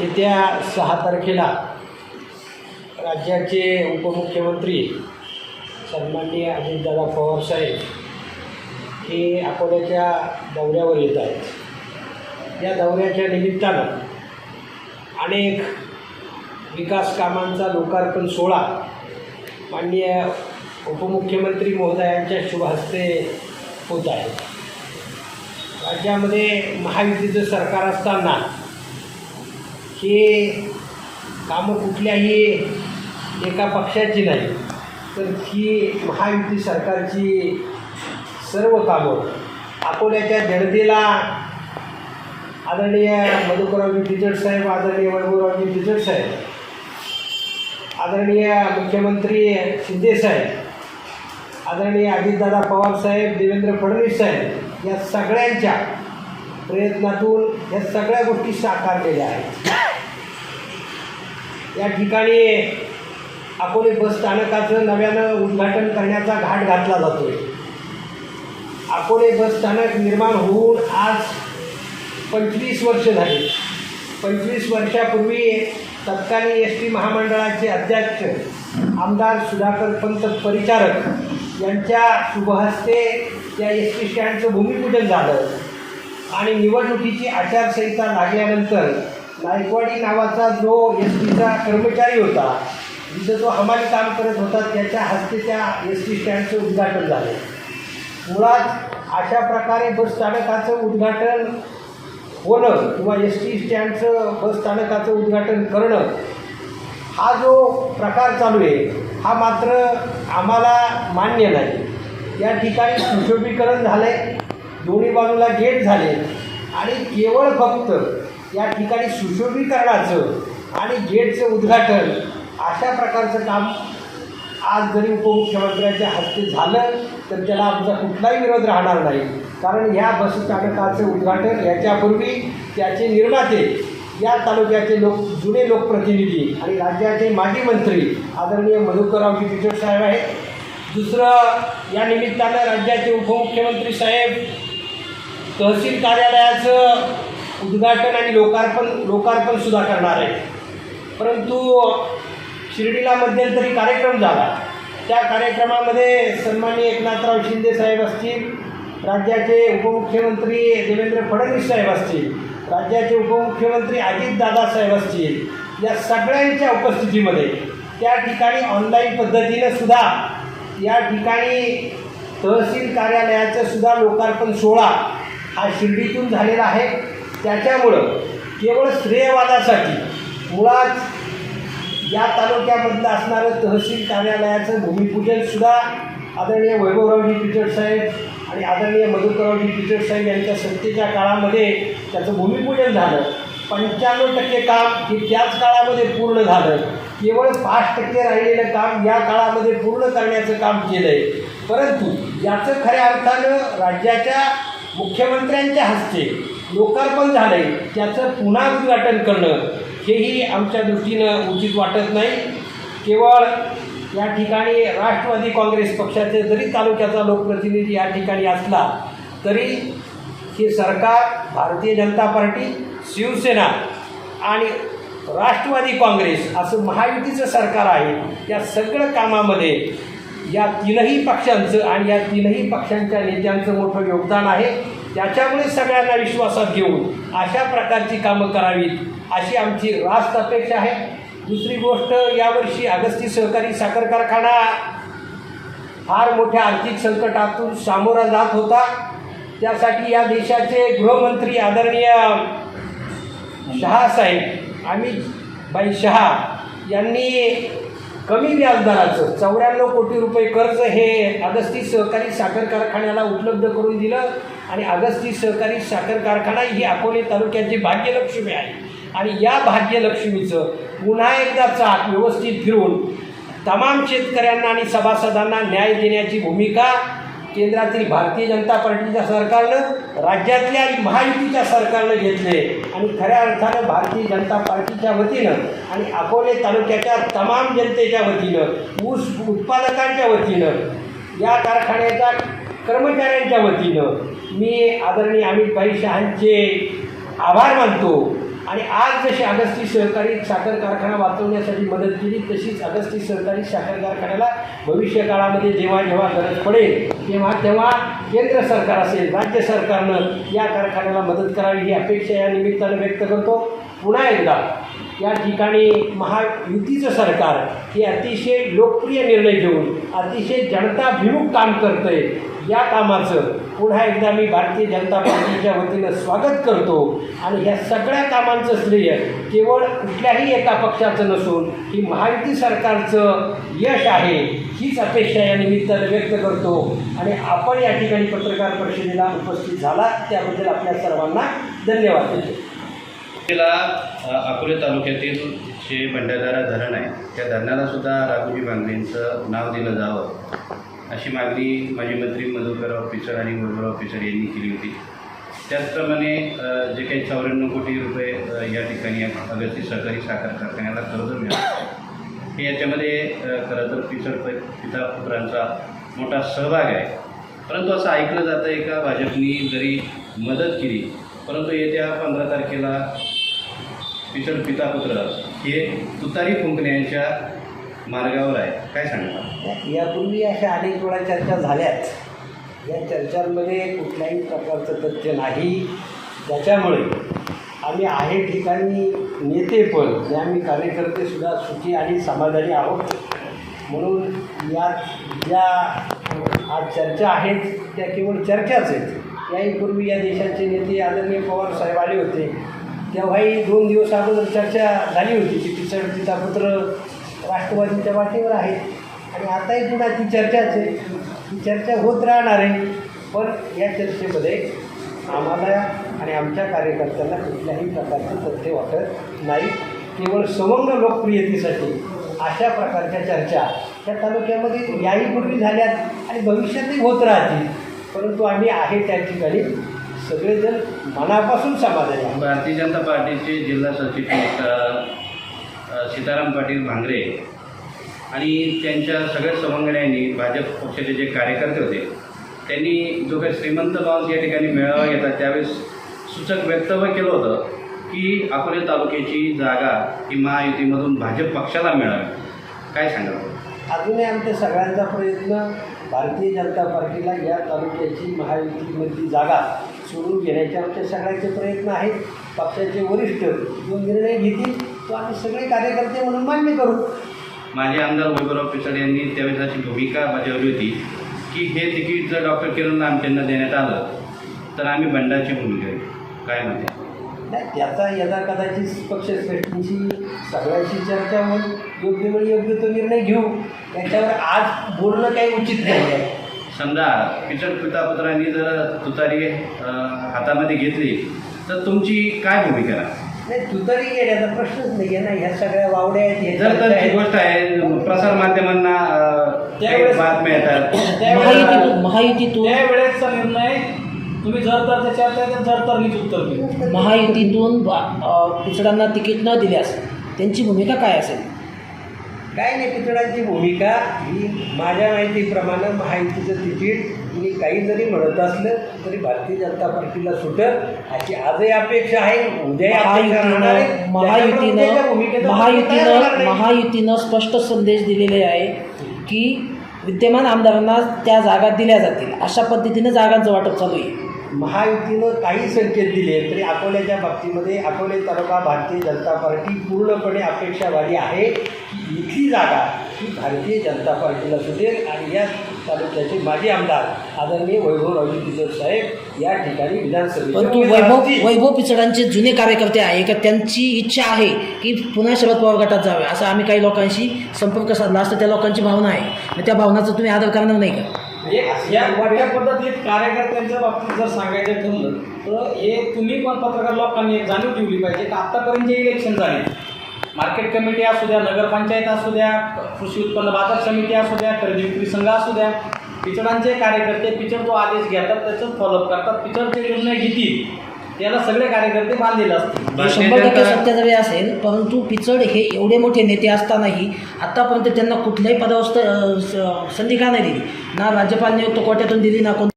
येत्या सहा तारखेला राज्याचे उपमुख्यमंत्री सन्माननीय अजितदादा पवारसाहेब हे अकोल्याच्या दौऱ्यावर येत आहेत. या दौऱ्याच्या निमित्तानं अनेक विकास कामांचा लोकार्पण सोहळा माननीय उपमुख्यमंत्री महोदयांच्या शुभ हस्ते होत आहे. राज्यामध्ये महायुतीचं सरकार असताना हे कामं कुठल्याही एका पक्षाची नाही तर ही महायुती सरकारची सर्व कामं. अकोल्याच्या जनतेला आदरणीय मधुकररावजी डिजट साहेब आदरणीय वैभवरावजी डिजट साहेब आदरणीय मुख्यमंत्री शिंदे साहेब आदरणीय अजितदादा पवार साहेब देवेंद्र फडणवीस साहेब या सगळ्यांच्या प्रयत्नातून या सगळ्या गोष्टी साकारलेल्या आहेत. या ठिकाणी अकोले बस स्थानकाचं नव्यानं उद्घाटन करण्याचा घाट घातला जातो आहे अकोले बस स्थानक निर्माण होऊन आज पंचवीस वर्ष झाली. पंचवीस वर्षापूर्वी तत्कालीन एस टी महामंडळाचे अध्यक्ष आमदार सुधाकर पंत परिचारक यांच्या शुभहस्ते या एस टी स्टँडचं भूमिपूजन झालं. आणि निवडणुकीची आचारसंहिता लागल्यानंतर गायकवाडी नावाचा जो एस टीचा कर्मचारी होता जिथं जो हमाली काम करत होता त्याच्या हस्ते त्या एस टी स्टँडचं उद्घाटन झालं. मुळात अशा प्रकारे बस स्थानकाचं उद्घाटन होणं किंवा एस टी स्टँडचं बस स्थानकाचं उद्घाटन करणं हा जो प्रकार चालू आहे हा मात्र आम्हाला मान्य नाही. या ठिकाणी सुशोभीकरण झालं आहे दोन्ही बाजूला गेट झाले आणि केवळ फक्त या ठिकाणी सुशोभीकरणाचं आणि गेटचं उद्घाटन अशा प्रकारचं काम आज जरी उपमुख्यमंत्र्यांच्या हस्ते झालं तर त्याला आमचा कुठलाही विरोध राहणार नाही. कारण ह्या बसस्थानकाचं उद्घाटन याच्यापूर्वी त्याचे निर्माते या तालुक्याचे लोक जुने लोकप्रतिनिधी आणि राज्याचे माजी मंत्री आदरणीय मधुकररावजी किशोर साहेब आहेत. दुसरं या निमित्तानं राज्याचे उपमुख्यमंत्री साहेब तहसील कार्यालयाचं उद्घाटन आणि लोकार्पण लोकार्पणसुद्धा करणार आहे. परंतु शिर्डीला मध्यंतरी कार्यक्रम झाला. त्या कार्यक्रमामध्ये सन्माननीय एकनाथराव शिंदे साहेब असतील राज्याचे उपमुख्यमंत्री देवेंद्र फडणवीस साहेब असतील राज्याचे उपमुख्यमंत्री अजितदादा साहेब असतील या सगळ्यांच्या उपस्थितीमध्ये त्या ठिकाणी ऑनलाईन पद्धतीनं सुद्धा या ठिकाणी तहसील कार्यालयाचं सुद्धा लोकार्पण सोहळा हा शिर्डीतून झालेला आहे. त्याच्यामुळं केवळ श्रेयवादासाठी मुळात या तालुक्यामधलं असणारं तहसील कार्यालयाचं भूमिपूजनसुद्धा आदरणीय वैभवरावजी पिचड साहेब आणि आदरणीय मधुकररावजी पिचड साहेब यांच्या सत्तेच्या काळामध्ये त्याचं भूमिपूजन झालं. पंच्याण्णव टक्के काम हे त्याच काळामध्ये पूर्ण झालं. केवळ पाच टक्के राहिलेलं काम या काळामध्ये पूर्ण करण्याचं काम केलं आहे परंतु याचं खऱ्या अर्थानं राज्याच्या मुख्यमंत्र्यांच्या हस्ते लोकार्पण झालं आहे त्याचं पुन्हा उद्घाटन करणं हेही आमच्या दृष्टीनं उचित वाटत नाही. केवळ या ठिकाणी राष्ट्रवादी काँग्रेस पक्षाचे जरी तालुक्याचा लोकप्रतिनिधी या ठिकाणी असला तरी हे सरकार भारतीय जनता पार्टी शिवसेना आणि राष्ट्रवादी काँग्रेस असं महायुतीचं सरकार आहे या सगळं कामामध्ये या तीनही पक्षांचं आणि या तीनही पक्षांच्या नेत्यांचं मोठं योगदान आहे. त्याच्यामुळे सगळ्यांना विश्वासात घेऊन अशा प्रकारची कामं करावीत अशी आमची रास्त अपेक्षा आहे. दुसरी गोष्ट यावर्षी अगस्ती सहकारी साखर कारखाना फार मोठ्या आर्थिक संकटातून सामोरा जात होता. त्यासाठी या देशाचे गृहमंत्री आदरणीय शहासाहेब अमित भाई शहा यांनी कमी व्याजदराचं चौऱ्याण्णव कोटी रुपये कर्ज हे अगस्ती सहकारी साखर कारखान्याला उपलब्ध करून दिलं. आणि अगस्ती सहकारी साखर कारखाना ही अकोले तालुक्याची भाग्यलक्ष्मी आहे. आणि या भाग्यलक्ष्मीचं पुन्हा एकदा चाक व्यवस्थित फिरून तमाम शेतकऱ्यांना आणि सभासदांना न्याय देण्याची भूमिका केंद्रातील भारतीय जनता पार्टीच्या सरकारनं राज्यातल्या आणि महायुतीच्या सरकारनं घेतले आणि खऱ्या अर्थानं भारतीय जनता पार्टीच्या वतीनं आणि अकोले तालुक्याच्या तमाम जनतेच्या वतीनं ऊस उत्पादकांच्या वतीनं या कारखान्याच्या कर्मचाऱ्यांच्या वतीनं मी आदरणीय अमितभाई शहांचे आभार मानतो. आणि आज जशी अगस्ती सहकारी साखर कारखाना वाचवण्यासाठी मदत केली तशीच अगस्ती सहकारी साखर कारखान्याला भविष्य काळामध्ये जेव्हा जेव्हा गरज पडेल तेव्हा तेव्हा केंद्र सरकार असेल राज्य सरकारनं या कारखान्याला मदत करावी ही अपेक्षा या निमित्तानं व्यक्त करतो. पुन्हा एकदा या ठिकाणी महायुतीचं सरकार हे अतिशय लोकप्रिय निर्णय घेऊन अतिशय जनताभिमुख काम करतं आहे या कामाचं पुन्हा एकदा मी भारतीय जनता पार्टीच्या वतीनं स्वागत करतो. आणि ह्या सगळ्या कामांचं श्रेय केवळ कुठल्याही एका पक्षाचं नसून ही महायुती सरकारचं यश आहे हीच अपेक्षा या निमित्तानं व्यक्त करतो. आणि आपण या ठिकाणी पत्रकार परिषदेला उपस्थित झाला त्याबद्दल आपल्या सर्वांना धन्यवाद देतो. अकोले तालुक्यातील जे भंडारदारा धरण आहे त्या धरणाला सुद्धा राघोजी बांगलेंचं नाव दिलं जावं. अशी मागणी माजी मंत्री मधुकर ऑफिसर आणि वैभवराव ऑफिसर यांनी केली होती. त्याचप्रमाणे जे काही चौऱ्याण्णव कोटी रुपये या ठिकाणी अगस्ती सहकारी साखर कारखान्याला कर्ज मिळालं. हे याच्यामध्ये खरं तर पिचड पिता पुत्रांचा मोठा सहभाग आहे. परंतु असं ऐकलं जातं आहे का भाजपनी जरी मदत केली परंतु येत्या पंधरा तारखेला पिचड पिता पुत्र हे तुतारी फुंकण्याच्या मार्गावर आहे. काय सांगणार? यापूर्वी अशा अनेक वेळा चर्चा झाल्याच. या चर्चांमध्ये कुठल्याही प्रकारचं तथ्य नाही. त्याच्यामुळे आम्ही आहे ठिकाणी नेते पण जे आम्ही कार्यकर्तेसुद्धा सुखी आणि समाधानी आहोत. म्हणून यात ज्या आज चर्चा आहेत त्या केवळ चर्चाच आहेत. याही पूर्वी या देशाचे नेते आदरणीय पवार साहेब आले होते. तेव्हाही दोन दिवस अगोदर चर्चा झाली होती की तिचं तिचा पुत्र राष्ट्रवादीच्या वाटेवर आहे आणि आताही पुन्हा ती चर्चाच आहे ती चर्चा होत राहणार आहे. पण या चर्चेमध्ये आम्हाला आणि आमच्या कार्यकर्त्यांना कुठल्याही प्रकारचं तथ्य वाटत नाही. केवळ सवंग लोकप्रियतेसाठी अशा प्रकारच्या चर्चा त्या तालुक्यामध्ये याही पूर्वी झाल्यात आणि भविष्यातही होत राहतील. परंतु आम्ही आहे त्या ठिकाणी. सगळेजण मनापासून समाधानी भारतीय जनता पार्टीचे जिल्हा सचिव सीताराम पाटील भांगरे आणि त्यांच्या सगळ्या सवंगड्यांनी भाजप पक्षाचे जे कार्यकर्ते होते त्यांनी जो काही श्रीमंत लॉन्स या ठिकाणी मेळावा घेतात त्यावेळेस सूचक वक्तव्य केलं होतं की अकोले तालुक्याची जागा ही महायुतीमधून भाजप पक्षाला मिळावी. काय सांगावं अजूनही आमच्या सगळ्यांचा प्रयत्न भारतीय जनता पार्टीला या तालुक्याची महायुतीमधली जागा सोडून घेण्याचे आमचे सगळ्यांचे प्रयत्न आहेत. पक्षाचे वरिष्ठ जो निर्णय घेतील. तो आम्ही सगळे कार्यकर्ते म्हणून मान्य करू. माझे आमदार वैभवराव पिचड यांनी त्यावेळेस अशी भूमिका बजावली होती की हे तिकीट जर डॉक्टर किरण लामचंद देण्यात आलं तर आम्ही बंडाची भूमिका घेऊ काय म्हणते? नाही त्याचा यदा कदाचित पक्षश्रेष्ठींशी सगळ्यांशी चर्चा होऊन योग्य वेळी योग्य तो निर्णय घेऊ. त्याच्यावर आज बोलणं काही उचित नाही आहे. समजा पिचड पितापुत्रांनी जर तुतारी हातामध्ये घेतली तर तुमची काय भूमिका? नाही तू तरी गेल्याचा प्रश्नच नाही आहे ना ह्या सगळ्या वावड्या आहेत हे जर तर आहेत. गोष्ट आहे प्रसार माध्यमांना त्यावेळेस- बातम्या येतात महायुतीतून महायुतीतून त्यावेळेसचा निर्णय तुम्ही जर तर त्याच्या त्या जर तर मीच उत्तर दिलं महायुतीतून बा- अ, तिकीट न दिल्यास त्यांची भूमिका काय असेल काय नाही पितळांची भूमिका ही माझ्या माहितीप्रमाणे महायुतीचं तिकीट मी काही जरी म्हणत असलं तरी भारतीय जनता पार्टीला सुटत अशी आजही अपेक्षा आहे. उद्याही. महायुतीनं महायुतीनं. महायुतीनं स्पष्ट संदेश दिलेले आहे की विद्यमान आमदारांना त्या जागा दिल्या जातील. अशा पद्धतीनं जागांचं वाटप चालू आहे. महायुतीनं काही संकेत दिले तरी अकोल्याच्या बाबतीमध्ये अकोले तालुका भारतीय जनता पार्टी पूर्णपणे अपेक्षावादी आहे. इथली जागा ही भारतीय जनता पार्टीला सुटेल आणि या तालुक्याचे माजी आमदार आदरणीय वैभवरावजी पिचड साहेब या ठिकाणी परंतु वैभव. वैभव पिचडांचे जुने कार्यकर्ते आहे का? त्यांची इच्छा आहे की पुन्हा शरद पवार गटात जावे. असं आम्ही काही लोकांशी संपर्क साधला असता त्या लोकांची भावना आहे. मग त्या भावनाचा तुम्ही आदर करणार नाही का? एक या वाट्या पद्धतीत कार्यकर्त्यांच्या बाबतीत जर सांगायचं ठरलं तर हे तुम्ही पण पत्रकार लोकांनी एक जाणीव ठेवली पाहिजे की आत्तापर्यंत जे इलेक्शन झाले मार्केट कमिटी असू द्या नगरपंचायत असू द्या कृषी उत्पन्न बाजार समिती असू द्या खरेदी विक्री संघ असू द्या पिचडांचे कार्यकर्ते पिचड जो आदेश घेतात त्याचं फॉलोअप करतात. पिचड जे निर्णय घेतील. त्याला सगळे कार्यकर्ते बांधलेले असतील. शंभर टक्के सत्य जरी असेल परंतु पिचड हे एवढे मोठे नेते असतानाही आतापर्यंत त्यांना कुठल्याही पदावर स- संधी का नाही दिली? ना राज्यपाल नियुक्त कोट्यातून दिली ना कोण